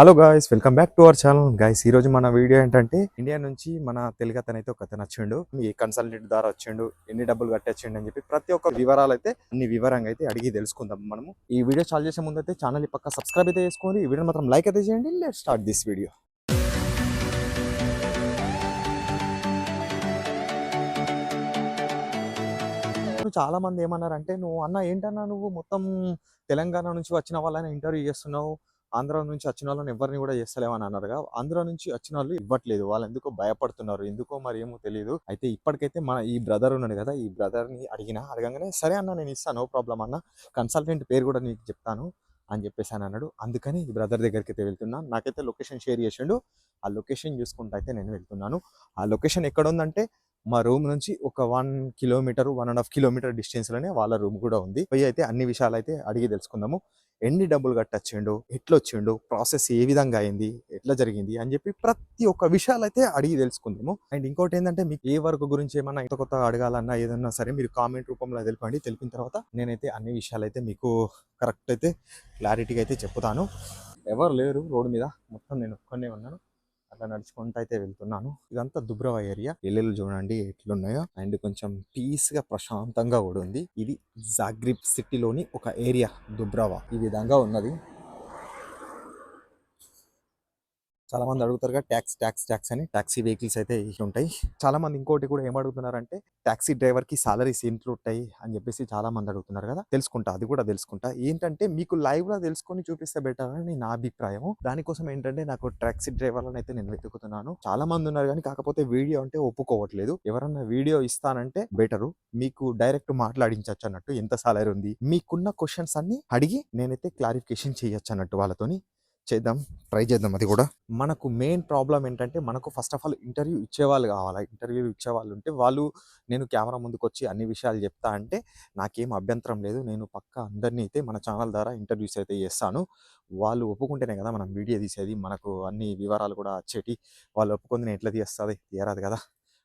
Hello guys welcome back to our channel guys ఈ రోజు మన వీడియో ఏంటంటే ఇండియా నుంచి మన తెలుగు అతనైతే ఒక అతను వచ్చిండు. ఈ కన్సల్టెంట్ ద్వారా వచ్చిండు ఎన్ని డబ్బులు కట్టొచ్చిండు అని చెప్పి ప్రతి ఒక్క వివరాలు అయితే అన్ని వివరంగా అయితే అడిగి తెలుసుకుందాం మనము ఈ వీడియో చాలు చేసే ముందు అయితే ఛానల్ పక్క సబ్స్క్రైబ్ అయితే చేసుకోండి. ఈ వీడియో మాత్రం లైక్ అయితే చేయండి. లెట్ స్టార్ట్ దిస్ వీడియో చాలా మంది ఏమన్నారంటే నువ్వు అన్న ఏంటన్నా నువ్వు మొత్తం తెలంగాణ నుంచి వచ్చిన వాళ్ళని ఇంటర్వ్యూ చేస్తున్నావు. ఆంధ్ర నుంచి వచ్చిన వాళ్ళని ఎవరిని కూడా చేస్తలేమని అన్నారుగా. ఆంధ్ర నుంచి వచ్చిన వాళ్ళు ఇవ్వట్లేదు. వాళ్ళు ఎందుకో భయపడుతున్నారు ఎందుకో మరి ఏమో తెలియదు అయితే ఇప్పటికైతే మన ఈ బ్రదర్ ఉన్నాడు కదా ఈ బ్రదర్ని అడిగిన అడగంగానే సరే అన్న నేను ఇస్తాను నో ప్రాబ్లం అన్న కన్సల్టెంట్ పేరు కూడా నీకు చెప్తాను అని చెప్పేసి అని అన్నాడు. అందుకని ఈ బ్రదర్ దగ్గరికి అయితే వెళ్తున్నాను నాకైతే లొకేషన్ షేర్ చేసిండు. ఆ లొకేషన్ చూసుకుంటూ అయితే నేను వెళ్తున్నాను. ఆ లొకేషన్ ఎక్కడ ఉందంటే మా రూమ్ నుంచి ఒక one kilometre one and half kilometre డిస్టెన్స్లోనే వాళ్ళ రూమ్ కూడా ఉంది. పోయి అయితే అన్ని విషయాలు అయితే అడిగి తెలుసుకుందాము. ఎన్ని డబ్బులు కట్టొచ్చిండు ఎట్లా వచ్చిండు ప్రాసెస్ ఏ విధంగా అయింది ఎట్లా జరిగింది అని చెప్పి ప్రతి ఒక్క విషయాలు అయితే అడిగి తెలుసుకుందాము. అండ్ ఇంకోటి ఏంటంటే మీకు ఏ వర్క్ గురించి ఏమన్నా ఇంత కొత్త అడగాలన్నా ఏదన్నా సరే మీరు కామెంట్ రూపంలో తెలిపండి. తెలిపిన తర్వాత నేనైతే అన్ని విషయాలు అయితే మీకు కరెక్ట్ అయితే క్లారిటీగా అయితే చెప్తాను. ఎవరు లేరు రోడ్డు మీద మొత్తం నేను ఒక్కనే ఉన్నాను. అట్లా నడుచుకుంటూ అయితే వెళ్తున్నాను. ఇదంతా దుబ్రవ ఏరియా. ఇల్లు చూడండి ఎట్లున్నాయో. అండ్ కొంచెం పీస్గా ప్రశాంతంగా కూడా ఉంది. ఇది జాగ్రిబ్ సిటీలోని ఒక ఏరియా దుబ్రవ. ఈ విధంగా ఉన్నది. చాలా మంది అడుగుతారు ట్యాక్స్ ట్యాక్స్ ట్యాక్స్ అని. ట్యాక్సీ వెహికల్స్ అయితే ఉంటాయి చాలా మంది ఇంకోటి కూడా ఏం అడుగుతున్నారంటే ట్యాక్సీ డ్రైవర్కి సాలరీస్ ఎంత ఉంటాయి అని చెప్పేసి చాలా మంది అడుగుతున్నారు కదా. తెలుసుకుంటా అది కూడా తెలుసుకుంటా. ఏంటంటే మీకు లైవ్లో తెలుసుకొని చూపిస్తే బెటర్ అని నా అభిప్రాయం. దానికోసం ఏంటంటే నాకు ట్యాక్సీ డ్రైవర్లను అయితే నేను వెతుకుతున్నాను. చాలా మంది ఉన్నారు కానీ కాకపోతే వీడియో అంటే ఒప్పుకోవట్లేదు. ఎవరన్నా వీడియో ఇస్తానంటే బెటరు. మీకు డైరెక్ట్ మాట్లాడించవచ్చు అన్నట్టు ఎంత సాలరీ ఉంది. మీకున్న క్వశ్చన్స్ అన్ని అడిగి నేనైతే క్లారిఫికేషన్ చేయొచ్చు అన్నట్టు వాళ్ళతోని. చేద్దాం ట్రై చేద్దాం అది కూడా. మనకు మెయిన్ ప్రాబ్లం ఏంటంటే మనకు ఫస్ట్ ఆఫ్ ఆల్ ఇంటర్వ్యూ ఇచ్చేవాళ్ళు కావాలి. ఇంటర్వ్యూ ఇచ్చేవాళ్ళు ఉంటే వాళ్ళు నేను కెమెరా ముందుకు వచ్చి అన్ని విషయాలు చెప్తా అంటే నాకేం అభ్యంతరం లేదు. నేను పక్క అందరినీ అయితే మన ఛానల్ ద్వారా ఇంటర్వ్యూస్ అయితే చేస్తాను. వాళ్ళు ఒప్పుకుంటేనే కదా మనం వీడియో తీసేది మనకు అన్ని వివరాలు కూడా వచ్చేటి వాళ్ళు ఒప్పుకుంది నేను ఎట్లా తీస్తుంది తీయరాదు కదా.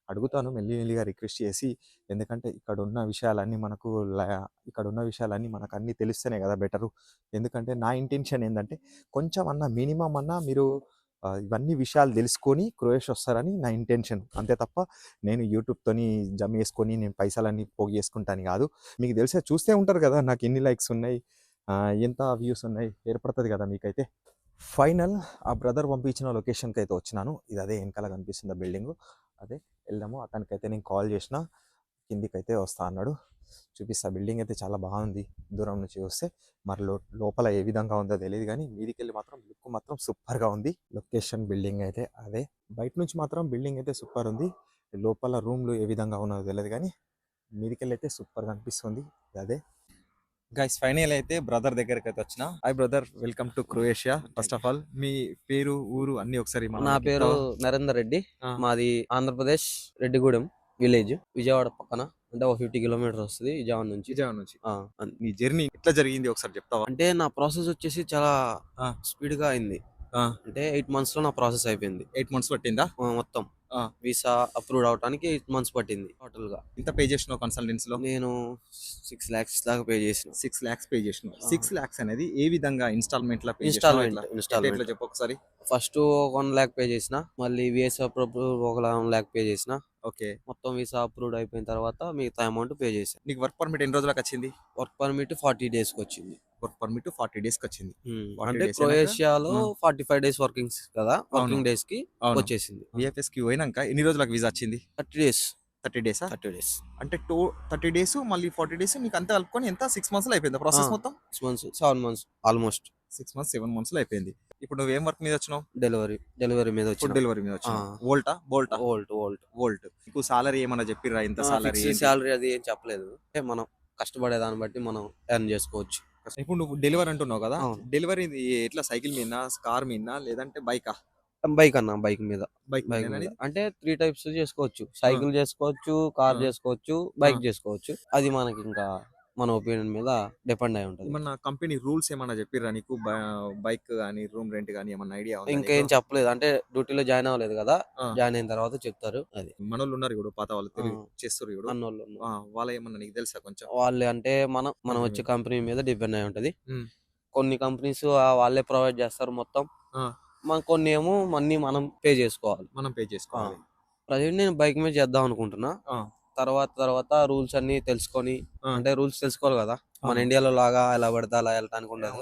అడుగుతాను మెల్లి మెల్లిగా రిక్వెస్ట్ చేసి ఎందుకంటే ఇక్కడ ఉన్న విషయాలన్నీ మనకు ఇక్కడ ఉన్న విషయాలన్నీ మనకు అన్నీ తెలిస్తేనే కదా బెటరు. ఎందుకంటే నా ఇంటెన్షన్ ఏంటంటే కొంచెం అన్న మినిమం అన్న మీరు ఇవన్నీ విషయాలు తెలుసుకొని క్రోయేష్ వస్తారని నా ఇంటెన్షన్. అంతే తప్ప నేను యూట్యూబ్తోని జమ చేసుకొని నేను పైసలన్నీ పోగు చేసుకుంటాను కాదు. మీకు తెలిసే చూస్తే ఉంటారు కదా నాకు ఎన్ని లైక్స్ ఉన్నాయి ఎంత వ్యూస్ ఉన్నాయి ఏర్పడుతుంది కదా మీకైతే. ఫైనల్ ఆ బ్రదర్ పంపించిన లొకేషన్కి అయితే వచ్చినాను. ఇది అదే వెనకాల కనిపిస్తుంది ఆ బిల్డింగ్. అదే వెళ్ళాము అతనికైతే నేను కాల్ చేసిన కిందికైతే వస్తా అన్నాడు. చూపిస్తా. బిల్డింగ్ అయితే చాలా బాగుంది. దూరం నుంచి వస్తే మరి లో లోపల ఏ విధంగా ఉందో తెలియదు కానీ మీదికి వెళ్ళి మాత్రం లుక్ మాత్రం సూపర్గా ఉంది. లొకేషన్ బిల్డింగ్ అయితే అదే. బయట నుంచి మాత్రం బిల్డింగ్ అయితే సూపర్ ఉంది. లోపల రూమ్లు ఏ విధంగా ఉన్నదో తెలియదు కానీ మీదికి వెళ్ళి అయితే సూపర్గా అనిపిస్తుంది. అదే. గైస్ ఫైనల్ అయితే బ్రదర్ దగ్గరికి అయితే వచ్చిన. Hi brother welcome to Croatia first of all మీ పేరు ఊరు అన్ని ఒకసారి నా పేరు? నరేందర్ రెడ్డి. మాది ఆంధ్రప్రదేశ్ రెడ్డిగూడెం విలేజ్ విజయవాడ పక్కన. అంటే ఒక ఫిఫ్టీ కిలోమీటర్ వస్తుంది విజయవాడ నుంచి. విజయవాడ నుంచి. మీ జర్నీ ఎట్లా జరిగింది ఒకసారి చెప్తావా? అంటే నా ప్రాసెస్ వచ్చేసి చాలా. స్పీడ్గా అయింది. అంటే ఎయిట్ మంత్స్లో నా ప్రాసెస్ అయిపోయింది. ఎయిట్ మంత్స్ పట్టిందా? మొత్తం. వీసా అప్రూవ్ అవడానికి ఎయిట్ మంత్స్ పట్టింది టోటల్గా ఎంత పే చేసినావు కన్సల్టెన్సీ లో నేను సిక్స్ లాక్స్ దాకా పే చేసిన. సిక్స్ లాక్స్ పే చేసినావు. ఆ. సిక్స్ లాక్స్ అనేది ఏ విధంగా ఇన్స్టాల్మెంట్ లా ఇన్స్టాల్మెంట్ ఇన్స్టాల్మెంట్ చెప్పు ఒకసారి? ఫస్ట్ వన్ ల్యాక్ పే చేసిన మళ్ళీ వీసా అప్రూవ్ ఒక వన్ ల్యాక్ పే చేసిన. ఓకే. మొత్తం వీసా అప్రూవ్డ్ అయిపోయిన తర్వాత మిగతా అమౌంట్ పే చేశాను నీకు వర్క్ పర్మిట్ ఎన్ని రోజులకు వచ్చింది? వర్క్ పర్మిట్ ఫార్టీ డేస్కి వచ్చింది. వర్క్ పర్మిట్ ఫార్టీ డేస్కి వచ్చింది ఉమ్, 40 అంటే క్రొయేషియాలో? ఫార్టీ ఫైవ్ డేస్ వర్కింగ్ కదా వర్కింగ్ డేస్కి వచ్చేసింది. విఎఫ్ఎస్కి పోయినాక ఎన్ని రోజులకు వీసా వచ్చింది? Thirty days. థర్టీ డేసా? Thirty days. అంటే టూ థర్టీ డేస్ మళ్ళీ ఫార్టీ డేస్ నీకు అంతా కలుపుకొని ఎంత? సిక్స్ మంత్స్లో అయిపోయింది ప్రాసెస్. మొత్తం? Six months seven months almost. Six months seven మంత్స్లో అయిపోయింది. ఇప్పుడు నువ్వు ఏం వర్క్ మీద వచ్చినావు? డెలివరీ డెలివరీ మీద ఫుడ్ వచ్చిన. డెలివరీ మీద వచ్చినావు. ఆ. వోల్టా? బోల్టా? Wolt Wolt Wolt. నీకు సాలరీ ఏమన్నా చెప్పిర్రా ఇంత సాలరీ శాలరీ అది ఏం చెప్పలేదు. అంటే మనం కష్టపడే దాన్ని బట్టి మనం ఎర్న్ చేసుకోవచ్చు. ఇప్పుడు నువ్వు డెలివరీ అంటున్నావు కదా. డెలివరీ ఎట్లా? సైకిల్ మీద కార్ మీద లేదంటే బైకా? బైక్ అన్న బైక్ మీద. బైక్ బైక్ అంటే త్రీ టైప్స్ చేసుకోవచ్చు. సైకిల్ చేసుకోవచ్చు కార్. చేసుకోవచ్చు బైక్. చేసుకోవచ్చు. అది మనకి ఇంకా మన ఒపీనియన్ మీద డిపెండ్ అయి ఉంటుంది. ఏమన్నా కంపెనీ రూల్స్ ఏమన్నా చెప్పిర్రా నీకు? బైక్ కానీ రూమ్ రెంట్ కానీ ఏమన్నా ఐడియా ఇంకేం చెప్పలేదు. అంటే డ్యూటీలో జాయిన్ అవ్వలేదు కదా. జాయిన్ అయిన తర్వాత చెప్తారు అది. మనోళ్ళు ఉన్నారు ఇప్పుడు పాత వాళ్ళు. చేస్తారు ఇప్పుడు అన్నోళ్ళు వాళ్ళ ఏమన్నా నీకు తెలుసా కొంచెం? వాళ్ళు అంటే మనం మనం వచ్చే. కంపెనీ మీద డిపెండ్ అయి ఉంటది. కొన్ని కంపెనీస్ వాళ్ళే ప్రొవైడ్ చేస్తారు మొత్తం. మన కొన్ని ఏమో మనీ మనం పే చేసుకోవాలి. మనం పే చేసుకోవాలి. ప్రజెంట్ నేను బైక్ మీద చేద్దాం అనుకుంటున్నా. తర్వాత తర్వాత రూల్స్ అన్ని తెలుసుకొని. అంటే రూల్స్ తెలుసుకోవాలి కదా మన ఇండియాలో లాగా ఎలా పడితే అలా వెళ్ళటానికి ఉండదు.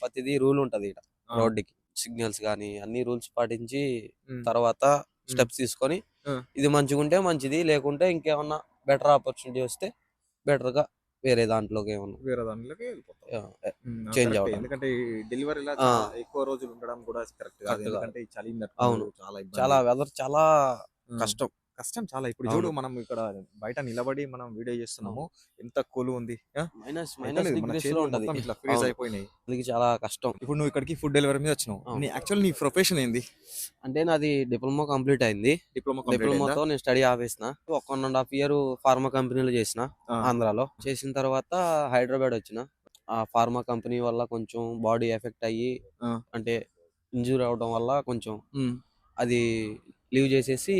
ప్రతిదీ రూల్ ఉంటది ఇక్కడ. రోడ్డుకి సిగ్నల్స్ కానీ అన్ని రూల్స్ పాటించి. తర్వాత స్టెప్స్ తీసుకొని. ఇది మంచిగా ఉంటే మంచిది లేకుంటే ఇంకేమన్నా బెటర్ ఆపర్చునిటీ వస్తే బెటర్గా వేరే దాంట్లోకి ఏమన్నా వేరే Change కరెక్టే. అవ్వడం. ఎందుకంటే డెలివరీలో ఆ. ఎక్కువ రోజులు ఉండడం కూడా కరెక్ట్. ఎందుకంటే చలి అవును. చాలా. చాలా వెదర్ చాలా. కష్టం కష్టం చాలా. ఇప్పుడు. చూడు మనం ఇక్కడ బయట నిలబడి మనం వీడియో చేస్తున్నాము. ఎంత కూల్ ఉంది? మైనస్ మైనస్ ఇట్లా ఫ్రీజ్. అయిపోయినాయి. అందుకే చాలా కష్టం. ఇప్పుడు నువ్వు ఇక్కడికి ఫుడ్ డెలివరీ మీద వచ్చినావు. నీ యాక్చువల్ నీ ప్రొఫెషన్ ఏంది? అంటే నాది డిప్లొమా కంప్లీట్ అయింది. డిప్లొమా డిప్లొమాతో నేను స్టడీ ఆపేసిన. ఒక one and half year pharma కంపెనీలో చేసిన ఆంధ్రాలో. చేసిన తర్వాత హైదరాబాద్ వచ్చిన. ఆ ఫార్మా కంపెనీ వల్ల కొంచెం బాడీ ఎఫెక్ట్ అయ్యి. అంటే ఇంజూరీ అవడం వల్ల కొంచెం అది లీవ్ చేసేసి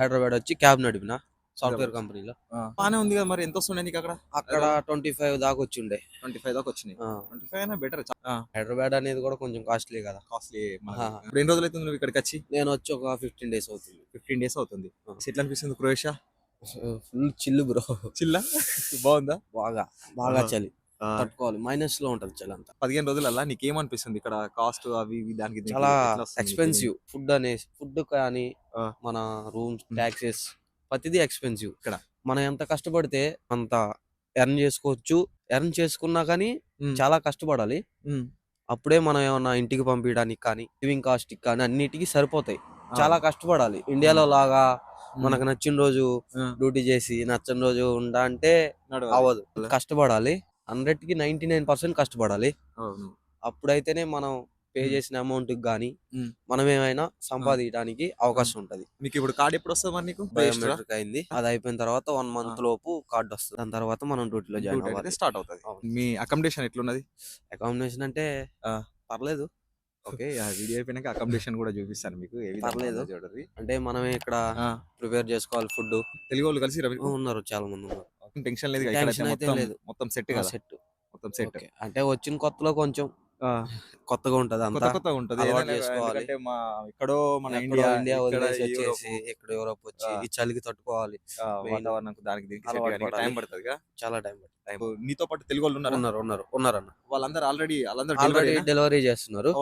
హైదరాబాద్ వచ్చి క్యాబ్ నడిపిన సాఫ్ట్వేర్ కంపెనీలో. బానే ఉంది కదా మరి? ఎంత వస్తుండే నీకు అక్కడ? అక్కడ ట్వంటీ ఫైవ్ దాకా వచ్చిండే. ట్వంటీ ఫైవ్ దాకా వచ్చినాయి. ట్వంటీ ఫైవ్ అయినా బెటర్ హైదరాబాద్ అనేది కూడా కొంచెం కాస్ట్లీ కదా. కాస్ట్లీ. ఇప్పుడు ఎన్ని రోజులు అవుతుంది నువ్వు ఇక్కడికి వచ్చి? నేను వచ్చి ఒక ఫిఫ్టీన్ డేస్ అవుతుంది. ఫిఫ్టీన్ డేస్ అవుతుంది. ఎట్లా అనిపిస్తుంది Croatia? Full chill bro. Chilla? బాగుందా? బాగా బాగా. చలి. తట్టుకోవాలి. మైనస్లో ఉంటది చలి అంతా పదిహేను రోజులల్లా నీకేమనిపిస్తుంది? ఇక్కడ కాస్ట్ అవి ఇవి దానికి దీనికి చాలా ఎట్లా వస్తుంది నీకు? ఎక్స్పెన్సివ్ ఫుడ్ అనే ఫుడ్ కానీ ఆ. మన రూమ్స్. ట్యాక్సెస్ ప్రతిదీ ఎక్స్పెన్సివ్. ఇక్కడ. మనం ఎంత కష్టపడితే అంత ఎర్న్ చేసుకోవచ్చు. ఎర్న్ చేసుకున్నా కానీ ఉమ్, చాలా కష్టపడాలి. ఉమ్, అప్పుడే మనం ఏమన్నా ఇంటికి పంపించడానికి కానీ లివింగ్ కాస్ట్ కానీ అన్నిటికీ సరిపోతాయి. ఆ, చాలా కష్టపడాలి. ఇండియాలో లాగా ఉమ్, మనకు నచ్చిన రోజు ఆ, డ్యూటీ చేసి నచ్చని రోజు ఉండా అంటే నడవాలి. అవ్వదు. కష్టపడాలి. హండ్రెడ్కి నైన్టీ నైన్ పర్సెంట్ కష్టపడాలి. అవును. అప్పుడైతేనే మనం పే. చేసిన అమౌంట్ కానీ. మనం ఏమైనా సంపాదించడానికి అవకాశం ఉంటది. నీకు ఇప్పుడు కార్డ్ ఎప్పుడు వస్తుంది నీకు? బయోమెట్రిక్ అయింది. అది అయిపోయిన తర్వాత వన్ మంత్ లోపు కార్డు వస్తుంది. దాని తర్వాత మనం డ్యూటీలో జాయిన్ అవ్వాలి. స్టార్ట్ అవుతుంది. అవును. మీ అకామిడేషన్ ఎట్లున్నది? అకామిడేషన్ అంటే ఆ. పర్లేదు. ఓకే ఆ వీడియో అయిపోయినాక అకామిడేషన్ కూడా చూపిస్తాను మీకు. ఏ విధంగా పర్లేదు. ఉందో చూడండి అంటే మనమే ఇక్కడ ఆ, ప్రిపేర్ చేసుకోవాలి ఫుడ్ తెలుగు వాళ్ళు కలిసి ఉన్నారు చాలా మంది ఉన్నారు. టెన్షన్ లేదు Tension అయితే మొత్తం లేదు. మొత్తం సెట్ కదా? సెట్. మొత్తం సెట్. అంటే వచ్చిన కొత్తలో కొంచెం కొత్తగా ఉంటది అంతా. కొత్త ఉంటది. ఎందుకంటే మా ఎక్కడో మన ఇండియా ఇండియా వదిలేసి వచ్చేసి ఇక్కడ యూరోప్ వచ్చి. ఈ చలికి తట్టుకోవాలి. వాతావరణం దానికి దీనికి. టైం పడుతుంది చాలా టైం పడుతుంది. నీతో పాటు తెలుగు వాళ్ళు ఉన్నారు? ఉన్నారు ఉన్నారు ఉన్నారు అన్న వాళ్ళందరూ ఆల్రెడీ వాళ్ళందరూ ఆల్రెడీ డెలివరీ చేస్తున్నారు.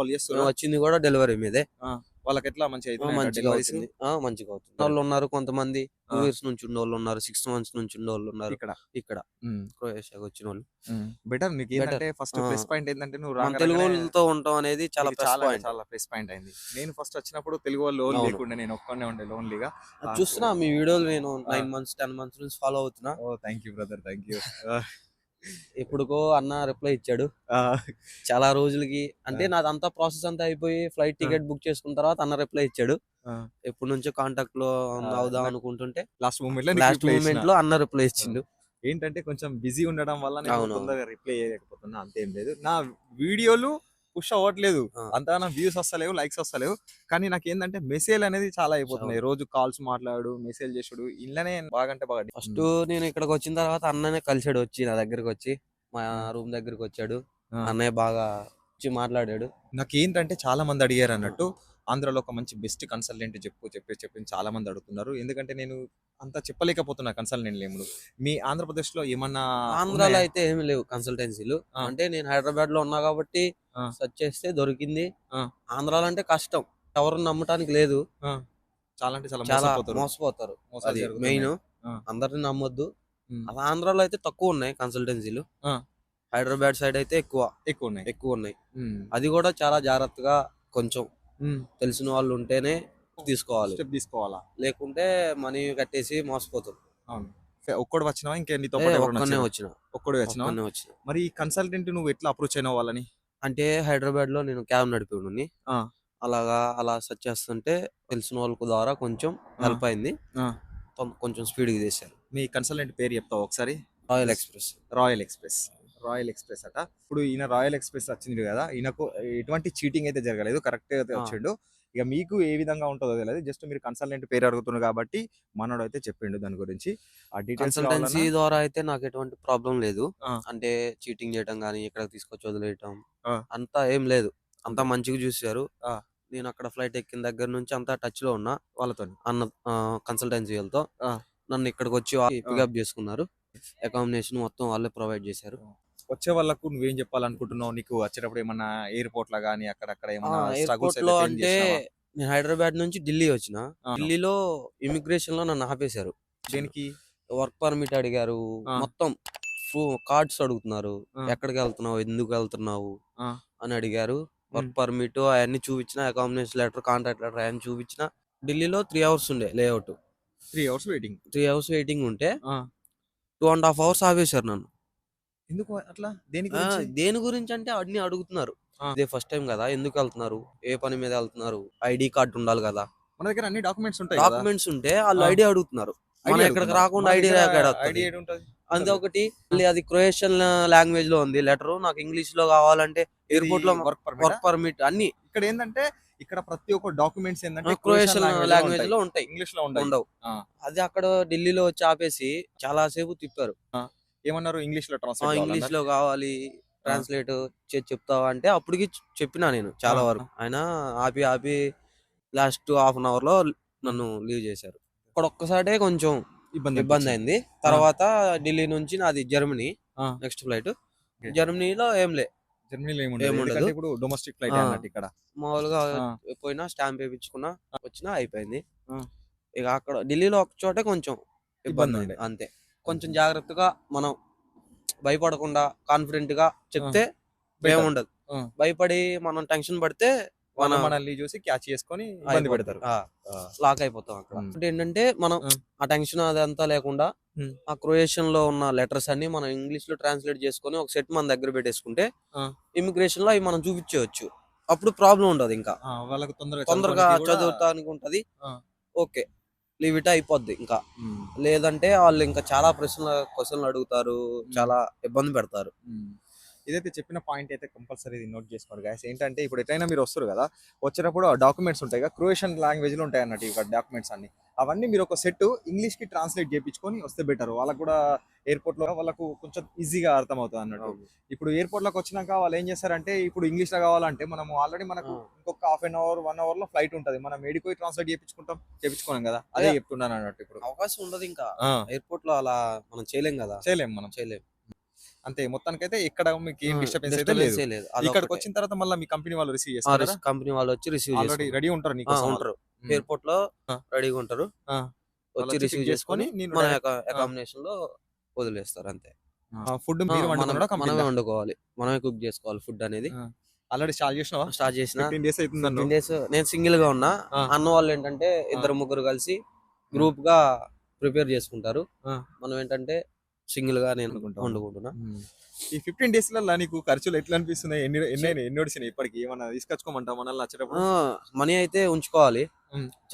వచ్చింది కూడా డెలివరీ మీదే. వాళ్ళకి ఎట్లా అవుతున్నాయి మంచిగా అవుతుంది. మంచిగా అవుతుంది. వాళ్ళు ఉన్నారు కొంతమంది టూ. ఇయర్స్ నుంచి ఉన్న వాళ్ళు ఉన్నారు సిక్స్ మంత్స్ నుంచి ఉన్న వాళ్ళు ఉన్నారు ఇక్కడ. ఇక్కడ క్రొయేషియాకి వచ్చిన వాళ్ళు బెటర్ నీకు. ఏంటంటే ఫస్ట్. ప్లస్ పాయింట్ ఏంటంటే నువ్వు తెలుగు వాళ్ళతో ఉండటం అనేది చాలా చాలా చాలా ప్లస్ పాయింట్ అయింది. నేను ఫస్ట్ వచ్చినప్పుడు తెలుగు వాళ్ళు లోన్. లేకుండా నేను ఒక్కనే ఉండే లోన్లీగా. చూస్తున్నా మీ వీడియోలు నేను. నైన్ మంత్స్ టెన్ మంత్స్ నుంచి ఫాలో అవుతున్నా. ఓ thank you brother thank you ఎప్పుడుకో అన్న రిప్లై ఇచ్చాడు. చాలా రోజులకి అంటే నాదంతా ప్రాసెస్ అంతా అయిపోయి ఫ్లైట్ టికెట్ బుక్ చేసుకున్న తర్వాత అన్న రిప్లై ఇచ్చాడు. ఆ. ఎప్పటి నుంచో కాంటాక్ట్లో అవుదాం నాకు అనుకుంటుంటే లాస్ట్ మూమెంట్లో లాస్ట్ మూమెంట్లో అన్న రిప్లై ఇచ్చిండు. ఏంటంటే కొంచెం బిజీ ఉండడం వల్ల నేను. తొందరగా రిప్లై చేయలేకపోతున్నా అంతేం లేదు. నా వీడియోలు పుష్ అవ్వట్లేదు. అంతగానో వ్యూస్ వస్తలేవు లైక్స్ వస్తలేవు కానీ నాకు ఏంటంటే మెసేజ్ అనేది చాలా అయిపోతున్నాయి రోజు కాల్స్ మాట్లాడు మెసేజ్ చేసుడు ఇళ్ళనే బాగంటే బాగా ఫస్ట్ నేను ఇక్కడికి వచ్చిన తర్వాత అన్ననే కలిసాడు వచ్చి నా దగ్గరికి వచ్చి మా రూమ్ దగ్గరికి వచ్చాడు. అన్నయ్య బాగా వచ్చి మాట్లాడాడు నాకు ఏంటంటే చాలా మంది అడిగారు అన్నట్టు ఆంధ్రాలో ఒక మంచి బెస్ట్ కన్సల్టెంట్ చెప్పు చెప్పి చెప్పి చాలా మంది అడుగుతున్నారు ఎందుకంటే నేను అంత చెప్పలేకపోతున్నా కన్సల్టెంట్ లేముడు మీ ఆంధ్రప్రదేశ్లో ఏమన్నా ఆంధ్రాలో? అయితే ఏమి లేవు కన్సల్టెన్సీలు. అంటే నేను హైదరాబాద్లో ఉన్నా కాబట్టి. సెర్చ్ చేస్తే దొరికింది. ఆంధ్రాలో అంటే కష్టం. ఎవరు నమ్మటానికి లేదు. చాలా అంటే చాలా చాలా మోసపోతారు. మెయిన్. అందరిని నమ్మొద్దు. అలా ఆంధ్రాలో అయితే తక్కువ ఉన్నాయి కన్సల్టెన్సీలు. హైదరాబాద్ సైడ్ అయితే ఎక్కువ. ఎక్కువ ఉన్నాయి. ఎక్కువ ఉన్నాయి. అది కూడా చాలా జాగ్రత్తగా కొంచెం. తెలిసిన వాళ్ళు ఉంటేనే తీసుకోవాలి. తీసుకోవాలా? లేకుంటే మనీ కట్టేసి మోసపోతారు. అవును. ఒక్కడు వచ్చినావా? ఇంకే నీతో ఏ, పాటు ఎవరైనా ఒక్కనే వచ్చారా? వచ్చిన. ఒక్కడు వచ్చిన. మరి ఈ కన్సల్టెంట్ నువ్వు ఎట్లా అప్రోచ్ అయినావు వాళ్ళని? అంటే హైదరాబాద్లో నేను క్యాబ్ నడిపి ఆ. అలాగా అలా సెర్చ్ చేస్తుంటే తెలిసిన వాళ్ళ ద్వారా కొంచెం హెల్ప్ అయింది. ఆ. కొం- కొంచెం స్పీడ్గా చేశారు. మీ కన్సల్టెంట్ పేరు చెప్తావు ఒకసారి? Royal express. Royal express. Royal express అట. ఇప్పుడు ఈయన రాయల్ ఎక్స్ప్రెస్ వచ్చింది కదా ఈయనకు ఎటువంటి చీటింగ్ అయితే జరగలేదు. కరెక్ట్ అయితే ఆ. వచ్చిండు. ఇక మీకు ఏ విధంగా ఉంటుందో తెలియదు జస్ట్ మీరు కన్సల్టెంట్ పేరు అడుగుతున్నారు కాబట్టి మనోడు అయితే చెప్పిండు దాని గురించి. ఆ డీటెయిల్స్ కన్సల్టెన్సీ ద్వారా అయితే నాకు ఎటువంటి ప్రాబ్లం లేదు. అంటే చీటింగ్ చేయటం కానీ ఇక్కడ తీసుకొచ్చి వదిలేయటం. అంతా ఏం లేదు. అంతా మంచిగా చూసారు. నేను అక్కడ ఫ్లైట్ ఎక్కిన దగ్గర నుంచి అంతా టచ్లో ఉన్నా వాళ్ళతో అన్న కన్సల్టెన్సీ వాళ్ళతో. నన్ను ఇక్కడికి వచ్చి పికప్ చేసుకున్నారు. అకామిడేషన్ మొత్తం వాళ్ళే ప్రొవైడ్ చేశారు. వచ్చే వాళ్ళకు నువ్వేం చెప్పాలనుకుంటున్నావు? నీకు వచ్చేటప్పుడు ఏమన్నా ఎయిర్పోర్ట్లో గానీ అక్కడక్కడ ఏమన్నా ఎయిర్పోర్ట్లో అంటే నేను హైదరాబాద్ నుంచి ఢిల్లీ వచ్చిన. ఢిల్లీలో ఇమిగ్రేషన్లో నన్ను ఆపేశారు. దేనికి? వర్క్ పర్మిట్ అడిగారు. ఆ. మొత్తం కార్డ్స్ అడుగుతున్నారు. ఆ. ఎక్కడికి వెళ్తున్నావు? ఎందుకు వెళ్తున్నావు? ఆ. అని అడిగారు. వర్క్ పర్మిట్ అవన్నీ చూపించిన అకామిడేషన్ లెటర్ కాంట్రాక్ట్ లెటర్ అవన్నీ చూపించిన. ఢిల్లీలో త్రీ అవర్స్ ఉండే layout. Three hours waiting. Three hours waiting ఉంటే టూ అండ్ హాఫ్ అవర్స్ ఆపేశారు నన్ను. ఎందుకు అట్లా? దేనికి ఆ, దేని గురించి అంటే అన్ని అడుగుతున్నారు. ఇదే ఫస్ట్ టైం కదా ఎందుకు వెళ్తున్నారు? ఏ పని మీద వెళ్తున్నారు? ఐడి కార్డు ఉండాలి కదా. మన దగ్గర అన్ని డాక్యుమెంట్స్ ఉంటాయి డాక్యుమెంట్స్ ఉంటే వాళ్ళు. ఐడి అడుగుతున్నారు. మనం ఎక్కడికి రాకుండా ఐడి ఐడి అంతే ఒకటి మళ్ళీ అది క్రొయేషియన్ లాంగ్వేజ్లో ఉంది. లెటర్ నాకు ఇంగ్లీష్లో కావాలంటే ఎయిర్పోర్ట్లో వర్క్ పర్మిట్ అన్ని. ఇక్కడ ఏంటంటే ఇక్కడ ప్రతి ఒక్క డాక్యుమెంట్స్ ఏంటంటే క్రొయేషియన్ లాంగ్వేజ్లో ఉంటాయి. ఇంగ్లీష్లో ఉండవు. అది అక్కడ ఢిల్లీలో వచ్చి ఆపేసి చాలా సేపు తిప్పారు. ఏమన్నారు? ఇంగ్లీష్లో ట్రాన్స్లేట్ ఇంగ్లీష్లో కావాలి ట్రాన్స్లేట్ చేసి చెప్తావా అంటే అప్పటికి చెప్పినా నేను చాలా. వరకు. ఆయన ఆపి ఆపి లాస్ట్ హాఫ్ అన్ అవర్లో నన్ను లీవ్ చేశారు. ఇక్కడ ఒక్కసాటే కొంచెం ఇబ్బంది ఇబ్బంది అయింది. తర్వాత ఢిల్లీ నుంచి నాది జర్మనీ. నెక్స్ట్ ఫ్లైట్ జర్మనీలో ఏం లే. జర్మనీలో ఏముండదు ఇప్పుడు డొమెస్టిక్ ఫ్లైట్. అన్నట్టు ఇక్కడ. మామూలుగా. పోయినా స్టాంప్ వేయించుకున్నా వచ్చినా అయిపోయింది. ఇక అక్కడ ఢిల్లీలో ఒక చోటే కొంచెం ఇబ్బంది అంతే. కొంచెం జాగ్రత్తగా మనం భయపడకుండా కాన్ఫిడెంట్గా చెప్తే. ఏముండదు ఆ. భయపడి మనం టెన్షన్ పడితే మన- మనల్ని చూసి క్యాచ్ చేసుకొని ఇబ్బంది పెడతారు లాక్ అయిపోతాం అక్కడ. అంటే ఏంటంటే మనం ఆ. టెన్షన్ అదంతా లేకుండా. ఆ క్రొయేషియన్లో ఉన్న లెటర్స్ అన్ని మనం ఇంగ్లీష్లో ట్రాన్స్లేట్ చేసుకొని ఒక సెట్ మన దగ్గర పెట్టేసుకుంటే. ఇమిగ్రేషన్లో అవి మనం చూపించవచ్చు అప్పుడు ప్రాబ్లం ఉండదు ఇంకా వాళ్ళకి తొందరగా తొందరగా చదువుతానికి ఉంటది. ఓకే లీవ్ ఇట్ అయిపోద్ది ఇంకా. లేదంటే వాళ్ళు ఇంకా చాలా ప్రశ్నలు క్వశ్చన్లు అడుగుతారు చాలా ఇబ్బంది పెడతారు. ఇదైతే చెప్పిన పాయింట్ అయితే కంపల్సరీ నోట్ చేసుకోండి గాయస్ ఏంటంటే ఇప్పుడు ఎట్లయినా మీరు వస్తారు కదా వచ్చేటప్పుడు డాక్యుమెంట్స్ ఉంటాయి కదా క్రొయేషియన్ లాంగ్వేజ్లో ఉంటాయి అన్నట్టు ఇక్కడ డాక్యుమెంట్స్ అన్ని. అవన్నీ మీరు ఒక సెట్ ఇంగ్లీష్కి ట్రాన్స్లేట్ చేయించుకొని వస్తే బెటర్ వాళ్ళకు కూడా ఎయిర్పోర్ట్లో వాళ్ళకు కొంచెం ఈజీగా అర్థం అవుతుంది అన్నట్టు ఇప్పుడు ఎయిర్పోర్ట్లోకి వచ్చినాక వాళ్ళు ఏం చేస్తారంటే ఇప్పుడు ఇంగ్లీష్లో కావాలంటే మనం ఆల్రెడీ మనకు. ఇంకొక హాఫ్ అన్ అవర్ వన్ అవర్లో ఫ్లైట్ ఉంటుంది. మనం ఏడిపోయి ట్రాన్స్లేట్ చేయించుకుంటాం చేయించుకోలేం కదా. అదే. చెప్తున్నాను అన్నట్టు ఇప్పుడు. అవకాశం ఉండదు ఇంకా. ఆ, ఎయిర్పోర్ట్లో అలా మనం చేయలేం కదా. చేయలేం మనం. చేయలేం. అంతే. మొత్తానికైతే ఇక్కడ మీకు ఏం డిస్టర్బెన్స్ అయితే లేదు. ఇక్కడికి వచ్చిన తర్వాత మళ్ళీ మీ కంపెనీ వాళ్ళు రిసీవ్ చేస్తారు? కంపెనీ వాళ్ళు వచ్చి రిసీవ్ ఆల్రెడీ రెడీ ఉంటారు నీకు ఉంటారు. ఎయిర్పోర్ట్లో. రెడీగా ఉంటారు. వచ్చి రిసీవ్ చేసుకొని మన అకామిడేషన్లో వదిలేస్తారు అంతే. ఫుడ్ మనమే కంపెనీ వండుకోవాలి. మనమే కుక్ చేసుకోవాలి ఫుడ్ అనేది. ఆల్రెడీ స్టార్ట్ చేసినావా? స్టార్ట్ చేసిన డేస్ అవుతుంది డేస్ నేను సింగిల్గా ఉన్నా. అన్న వాళ్ళు ఏంటంటే ఇద్దరు ముగ్గురు కలిసి గ్రూప్గా ప్రిపేర్ చేసుకుంటారు. మనం ఏంటంటే సింగిల్గా నేను వండుకుంటాం. వండుకుంటున్నా. ఈ ఫిఫ్టీన్ డేస్లలో నీకు ఖర్చులు ఎట్లా అనిపిస్తున్నాయి ఎన్ని ఎన్ని ఎన్ని వచ్చినాయి ఇప్పటికి? ఏమన్నా తీసుకొచ్చుకోమంటావు మనల్ని వచ్చేటప్పుడు మనీ అయితే ఉంచుకోవాలి.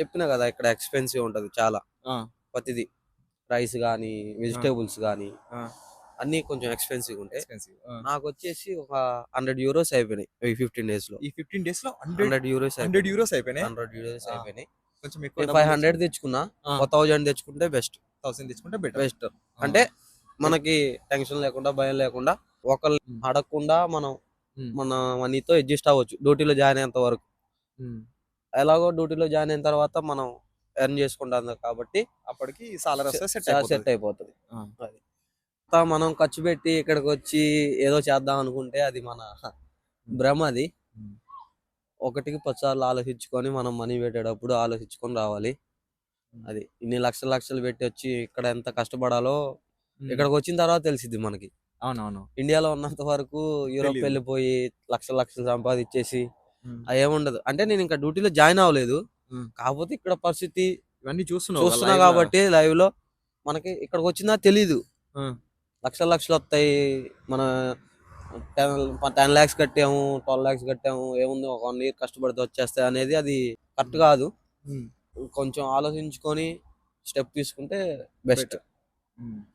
చెప్పిన కదా ఇక్కడ ఎక్స్పెన్సివ్ ఉంటది చాలా. ప్రతిదీ. రైస్ గానీ వెజిటేబుల్స్ గానీ. అన్ని కొంచెం ఎక్స్పెన్సివ్ ఉంటాయి నాకు వచ్చేసి ఒక హండ్రెడ్ యూరోస్ అయిపోయినాయి ఈ ఫిఫ్టీన్ డేస్లో ఈ ఫిఫ్టీన్ డేస్లో హండ్రెడ్ యూరోస్ హండ్రెడ్ యూరోస్ అయిపోయినాయి? Hundred euros. అయిపోయినాయి. కొంచెం ఫైవ్ హండ్రెడ్ తెచ్చుకున్నా. థౌజండ్ తెచ్చుకుంటే బెస్ట్. థౌసండ్ తీసుకుంటే బెటర్. బెస్ట్. అంటే మనకి టెన్షన్ లేకుండా భయం లేకుండా ఒకళ్ళు ఉమ్. అడగకుండా మనం. మన మనీతో అడ్జస్ట్ అవ్వచ్చు డ్యూటీలో జాయిన్ అయ్యేంత వరకు ఎలాగో డ్యూటీలో జాయిన్ అయిన తర్వాత మనం ఎర్న్ చేసుకుంటాం కాబట్టి అప్పటికి సాలరీ సెట్ అయిపోతుంది మనం ఖర్చు పెట్టి ఇక్కడికి వచ్చి ఏదో చేద్దాం అనుకుంటే అది మన భ్రమ అది. ఒకటికి పది సార్లు ఆలోచించుకొని మనం మనీ పెట్టేటప్పుడు ఆలోచించుకొని రావాలి. అది ఇన్ని లక్షలు లక్షలు పెట్టి వచ్చి ఇక్కడ ఎంత కష్టపడాలో. ఇక్కడికి వచ్చిన తర్వాత తెలిసింది మనకి. అవునవును. ఇండియాలో ఉన్నంత వరకు యూరోప్. వెళ్ళిపోయి లక్షలు లక్షలు సంపాదించేసి. అది ఏముండదు. అంటే నేను ఇంకా డ్యూటీలో జాయిన్ అవ్వలేదు. కాకపోతే ఇక్కడ పరిస్థితి ఇవన్నీ చూస్తున్నావు చూస్తున్నా కాబట్టి లైవ్లో మనకి ఇక్కడికి వచ్చిందా తెలీదు. లక్షలు లక్షలు వస్తాయి. మన టెన్ టెన్ ల్యాక్స్ కట్టాము ట్వెల్వ్ ల్యాక్స్ కట్టాము ఏముంది ఒక వన్ ఇయర్ కష్టపడితే వచ్చేస్తాయి అనేది అది కరెక్ట్ కాదు. కొంచెం ఆలోచించుకొని స్టెప్ తీసుకుంటే బెస్ట్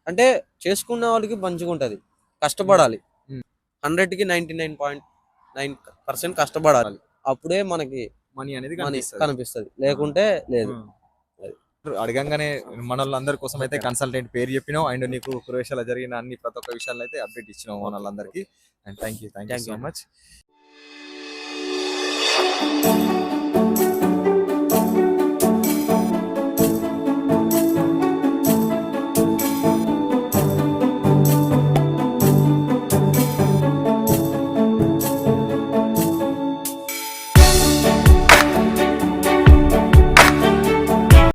అంటే చేసుకునే వాళ్ళకి మంచిగా ఉంటది. కష్టపడాలి. Hmm. హండ్రెడ్కి ninety nine point nine percent కష్టపడాలి. అప్పుడే మనకి మనీ అనేది కనిపిస్తది. లేకుంటే లేదు. అడగంగానే మన వాళ్ళందరి కోసం అయితే కన్సల్టెంట్ పేరు చెప్పినావు. అండ్ నీకు క్రొయేషియాలో జరిగిన అన్ని ప్రతి ఒక్క విషయాలు అయితే అప్డేట్ ఇచ్చినావు మన వాళ్ళందరికీ and thank you thank you Thank so you. Much